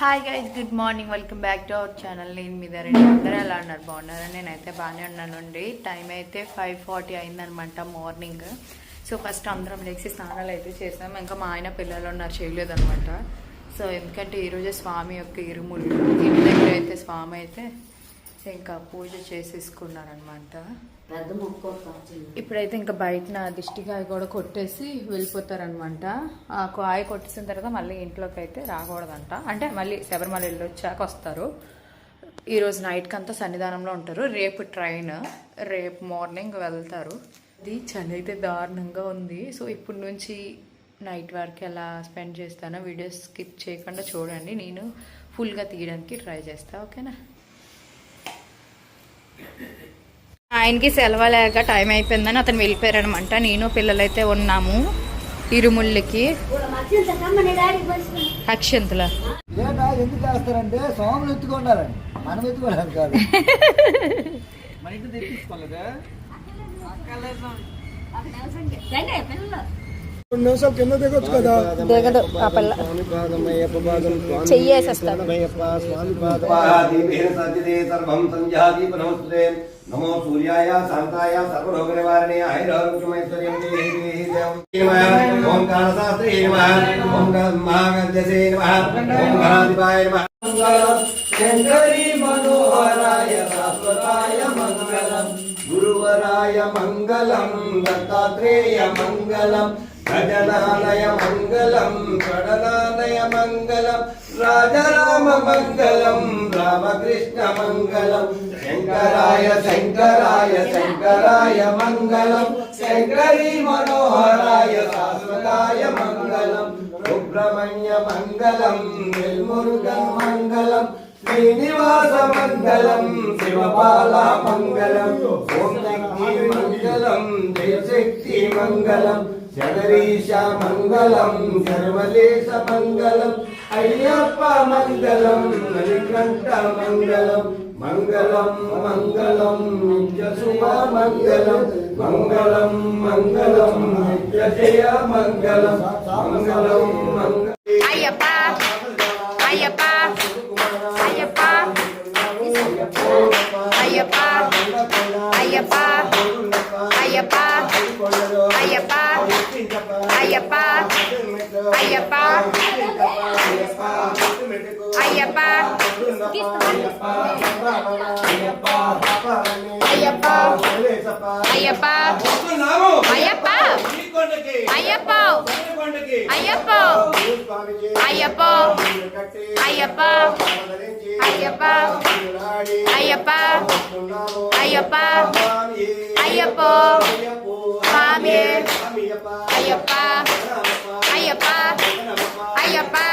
Hi guys good morning welcome back to our channel నేను మీ రెడ్డి అందరూ ఎలా ఉన్నారు? బాగున్నారు? నేనైతే బాగానే ఉన్నానండి. టైం అయితే ఫైవ్ ఫార్టీ అయిందనమాట మార్నింగ్ సో ఫస్ట్ అందరం లేచి స్నానాలు అయితే చేసాం. ఇంకా మా ఆయన పిల్లలు ఉన్నారు చేయలేదనమాట సో ఎందుకంటే ఈరోజే స్వామి యొక్క ఇరుములు. ఇంటి దగ్గర అయితే స్వామి అయితే ఇంకా పూజ చేసేసుకున్నారనమాట పెద్ద మొక్క ఇప్పుడైతే ఇంకా బయటన దిష్టికాయ కూడా కొట్టేసి వెళ్ళిపోతారనమాట ఆ కాయ కొట్టేసిన తర్వాత మళ్ళీ ఇంట్లోకి అయితే రాకూడదంట. అంటే మళ్ళీ శబరిమల వెళ్ళి వచ్చాక వస్తారు. ఈరోజు నైట్కి అంతా సన్నిధానంలో ఉంటారు. రేపు ట్రైన్ రేపు మార్నింగ్ వెళ్తారు. ఇది చలి అయితే దారుణంగా ఉంది. సో ఇప్పటి నుంచి నైట్ వరకు ఎలా స్పెండ్ చేస్తానో వీడియోస్ స్కిప్ చేయకుండా చూడండి. నేను ఫుల్గా తీయడానికి ట్రై చేస్తాను ఓకేనా ఆయనకి సెలవు లేక టైం అయిపోయిందని అతను వెళ్ళిపోయారనమాట. నేను పిల్లలైతే ఉన్నాము ఇరుముళ్ళకి. అక్షంతుల. ఎందుకు చేస్తారంటే ఎత్తుకుంటారండి మనం ఎత్తుకోవడానికి కాదు. మన ఇంటి తెప్పించుకోలేదా దిగడు ఆ పిల్ల చెయ్యేసేస్తాడు నమో సూర్యాయ శాంతాయ సర్వలోకనివారణే మనోహరాయ శాశ్వతాయ మంగళం గురువరాయ మంగళం దత్తాత్రేయ మంగళం గజనాలయ మంగళం కడనాలయ మంగళం రాజరామ మంగళం రామకృష్ణ మంగళం శంకరాయ శంకరాయ శంకరాయ మంగళం శంకరీ మనోహరాయ శాశ్వతాయ మంగళం సుబ్రహ్మణ్య మంగళం వెల్మురుగన్ మంగళం శ్రీనివాస మంగళం శివపాల మంగళం ఓం శక్తి మంగళం జయశక్తి మంగళం జగదీశ మంగళం సర్వలేశ మంగళం అయ్యప్ప మంగళం మణికంఠ మంగళం మంగళం మంగళం నిత్య శుభ మంగళం మంగళం మంగళం నిత్య జయ మంగళం మంగళం మంగళం అయ్యప్ప అయ్యప్ప అయ్యప్ప అయ్యప్ప అయ్యప్ప అయ్యప్ప అయ్యప్ప అయ్యప్ప అయ్యప్ప అయ్యప్ప అయ్యప్ప అయ్యప్ప అయ్యప్ప స్వామి అయ్యప్ప ஐயப்பா ஐயப்பா.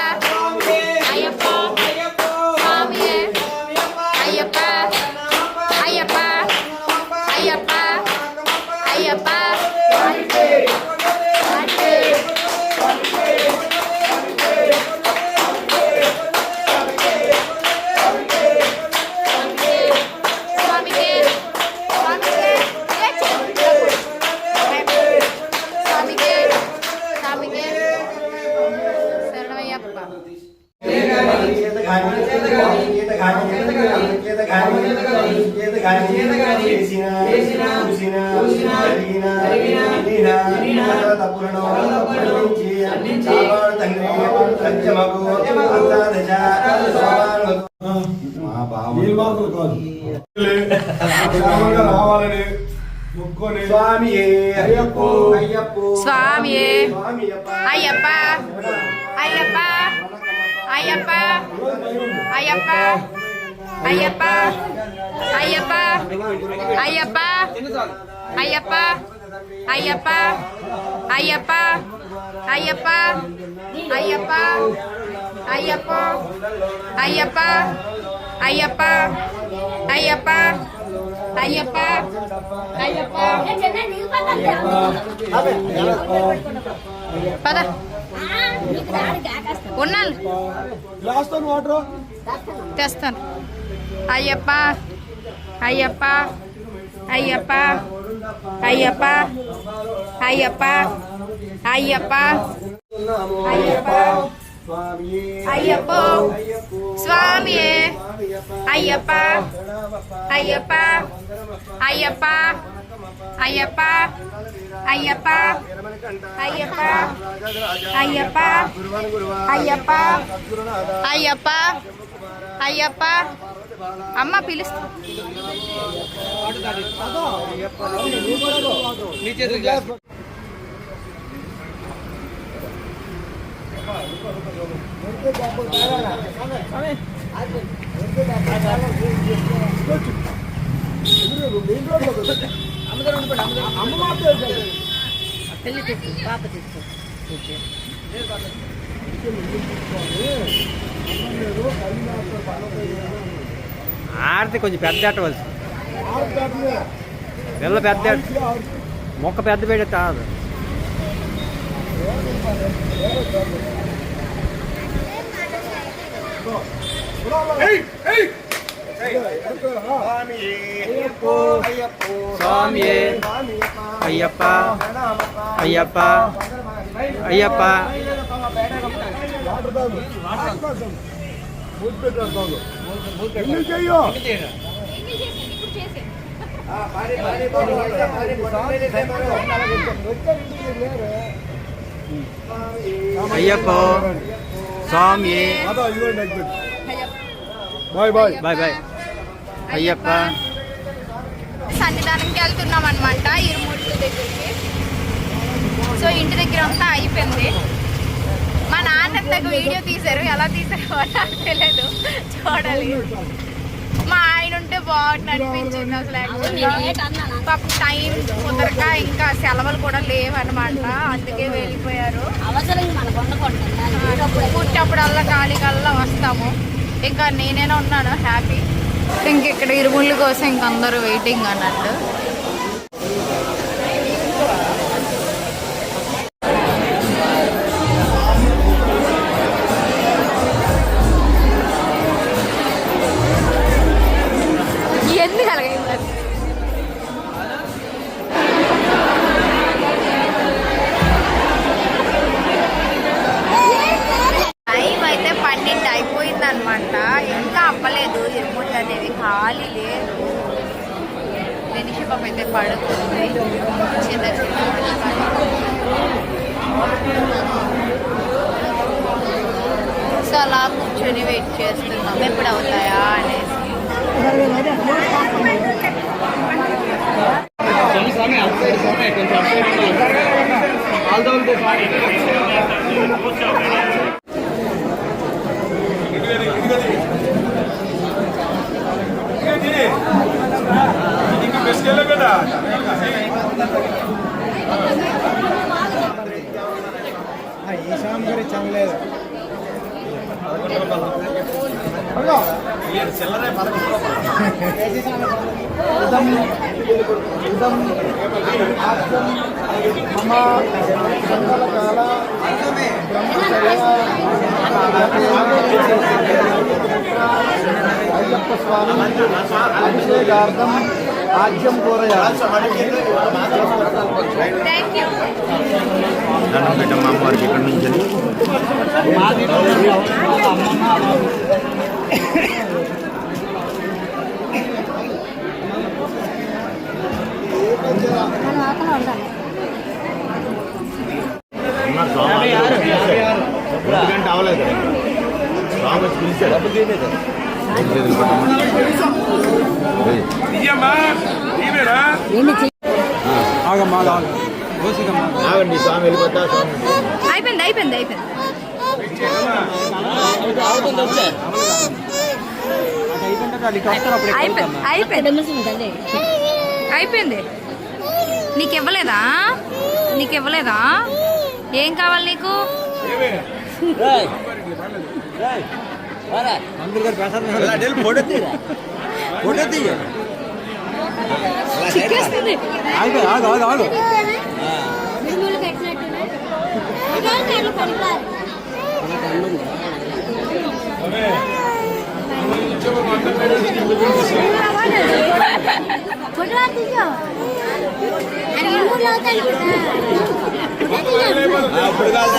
రావాలని మొక్కుకొని స్వామి అయ్యప్ప అయ్యప్ప స్వామి స్వామి అయ్యప్ప అయ్యప్ప అయ్యప్ప అయ్యప్ప అయ్యప్ప అయ్యప్ప అయ్యప్ప అయ్యప్ప అయ్యప్ప అయ్యప్ప అయ్యప్ప అయ్యప్ప అయ్యప్ప అయ్యప్ప అయ్యప్ప అయ్యప్ప అయ్యప్ప అయ్యప్ప. పద. ఉన్నాను తెస్తాను. అయ్యప్ప అయ్యప్ప అయ్యప్ప అయ్యప్ప అయ్యప్ప అయ్యప్ప అయ్యప్ప. స్వామి అయ్యప్ప అయ్యప్ప అయ్యప్ప అయ్యప్ప అయ్యప్ప అయ్యప్ప అయ్యప్ప అయ్యప్ప అయ్యప్ప అయ్యప్ప అయ్యప్ప అయ్యప్ప అమ్మ పిలుస్తా పెళ్ళి తెచ్చు పాప తెచ్చు ఆడితే కొంచెం పెద్ద అట్టవలసి పిల్ల పెద్ద మొక్క పెద్ద పెడితే తాదు స్వామి Ayyappa Ayyappa Ayyappa Ayyappa Swami. Bye bye. Bye bye. Ayyappa. సన్నిధానంకి వెళ్తున్నాం అనమాట ఇరుమూర్తి దగ్గరికి. సో ఇంటి దగ్గర అంతా అయిపోయింది మా నాన్న ఇంతకు వీడియో తీశారు ఎలా తీసారో నాకు తెలియదు చూడాలి. మా ఆయన ఉంటే బాగుంటుంది అనిపించింది అసలు పాపం టైం కుదరక ఇంకా సెలవులు కూడా లేవన్నమాట. అందుకే వెళ్ళిపోయారు. అవసరం పుట్టప్పుడల్లా ఖాళీ కల్లా వస్తాము. ఇంకా నేనే ఉన్నాను హ్యాపీ ఇంక ఇక్కడ ఇరుముళ్ళు కోసం ఇంక అందరూ వెయిటింగ్ అన్నట్టు. ఇంకా అలా కూర్చొని వెయిట్ చేస్తున్నాం. ఎప్పుడు అవుతాయా అనేసి. కదా ఈశాం గారి చాలలేదు మమ సంకలకాల అయ్యప్ప స్వామి అభిషేకార్థం ఆజ్యం కోరయా ఆగండి స్వామి వెళ్ళిపోతా స్వామి అయిపోయింది అయిపోయింది అయిపోయింది. అయిపోయింది అయిపోయింది. అయిపోయింది. నీకు ఇవ్వలేదా? నీకు ఇవ్వలేదా? ఏం కావాలి నీకు? అందరు గారు ప్రసాదం ఫోటో తీయ. ఫోటో తీయ. చిక్కేస్తుంది. ఆగు ఆగు ఆగు ఆగు. అప్పుడు కాదు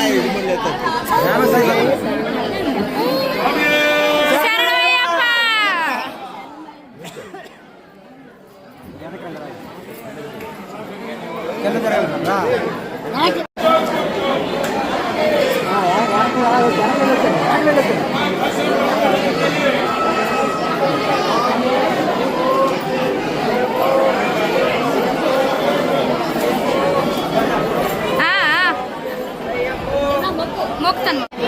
मोक्तन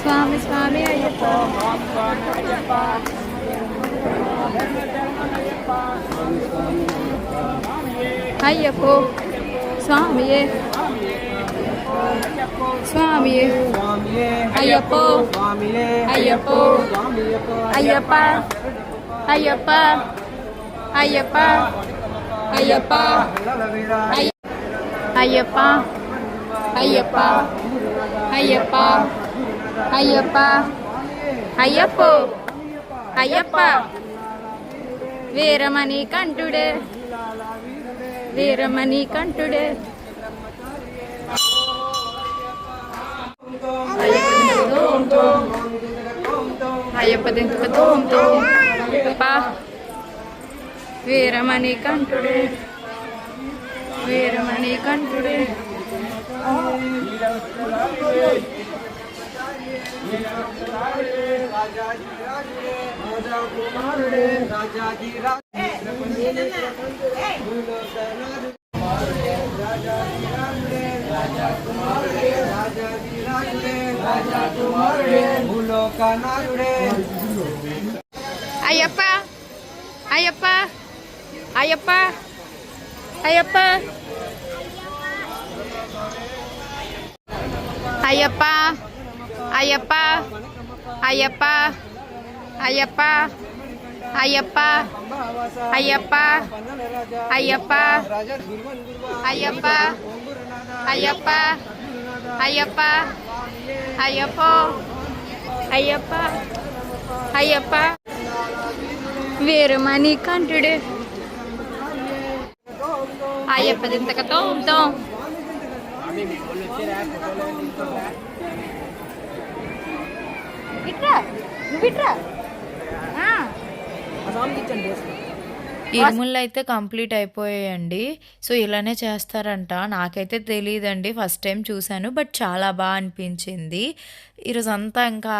സ്വാമി സ്വാമി അയ്യപ്പ അയ്യപ്പോ സ്വാമിയെ സ്വാമിയെ അയ്യപ്പോ അയ്യപ്പോ അയ്യപ്പ അയ്യപ്പ അയ്യപ്പ ஐயப்பா. ஐயப்பா. ஐயப்பா. ஐயப்பா. ஐயப்பா. ஐயப்போ. Ayyappa. Veeramani கண்டுடு. Veeramani கண்டுடு. Ayyappa Ayyappa. Veeramani கண்டுடு Veeramani கண்டுடு Rajaji Ayyappa. Ayyappa. కంఠుడే Ayyappa Ayyappa Ayyappa Ayyappa Ayyappa Ayyappa Ayyappa Ayyappa Ayyappa Ayyappa Ayyappa Ayyappa Ayyappa Ayyappa Ayyappa Ayyappa Ayyappa Ay, espérate que tonto. ఇట్రా నువ్వు ఇట్రా అసలు ఇరుముళ్ళు అయితే కంప్లీట్ అయిపోయాయండి. సో ఇలానే చేస్తారంట. నాకైతే తెలియదండి ఫస్ట్ టైం చూశాను బట్ చాలా బాగా అనిపించింది. ఈరోజు అంతా ఇంకా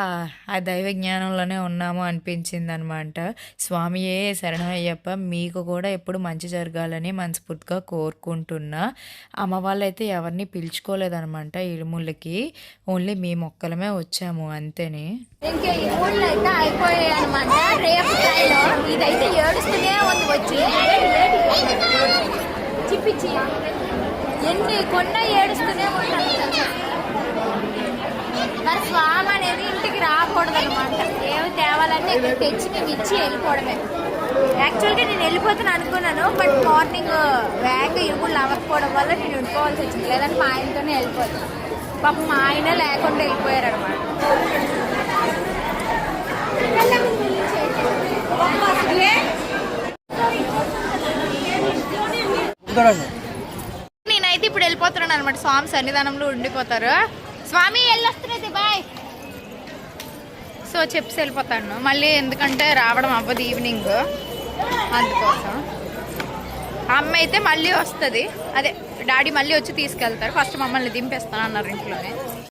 ఆ దైవ జ్ఞానంలోనే ఉన్నాము అనిపించింది అనమాట స్వామియే శరణయ్యప్ప మీకు కూడా ఎప్పుడు మంచి జరగాలని మనస్ఫూర్తిగా కోరుకుంటున్నా. అమ్మ వాళ్ళైతే ఎవరిని పిలుచుకోలేదనమాట ఇరుముళ్ళకి ఓన్లీ మీ మొక్కలమే వచ్చాము అంతేనే. ఇంకా అయితే అయిపోయాయి అనమాట రేపు ఇదైతే ఏడుస్తూనే ఉంది వచ్చి చిప్పిచ్చి. ఎన్ని కొండ ఏడుస్తూనే ఉంటాను మరి స్వామి అనేది ఇంటికి రాకూడదు అనమాట ఏమి తేవాలంటే ఇక్కడ తెచ్చి మేము ఇచ్చి వెళ్ళిపోవడమే. యాక్చువల్గా నేను వెళ్ళిపోతాను అనుకున్నాను బట్ మార్నింగ్ వ్యాగ్ ఇరుముళ్ళు అవ్వకపోవడం వల్ల నేను ఉండిపోవాల్సి వచ్చింది. లేదంటే మా ఆయనతోనే వెళ్ళిపోతాను. పాపం మా ఆయన లేకుండా వెళ్ళిపోయారు అనమాట నేనైతే ఇప్పుడు వెళ్ళిపోతున్నాను అనమాట స్వామి సన్నిధానంలో ఉండిపోతారు. స్వామి వెళ్ళొస్తున్నది బాయ్. సో చెప్పి వెళ్ళిపోతాను. మళ్ళీ ఎందుకంటే రావడం అవ్వదు ఈవినింగ్. అందుకోసం. అమ్మ అయితే మళ్ళీ వస్తుంది. అదే డాడీ మళ్ళీ వచ్చి తీసుకెళ్తారు. ఫస్ట్ మమ్మల్ని దింపేస్తాను అన్నారు ఇంట్లోనే.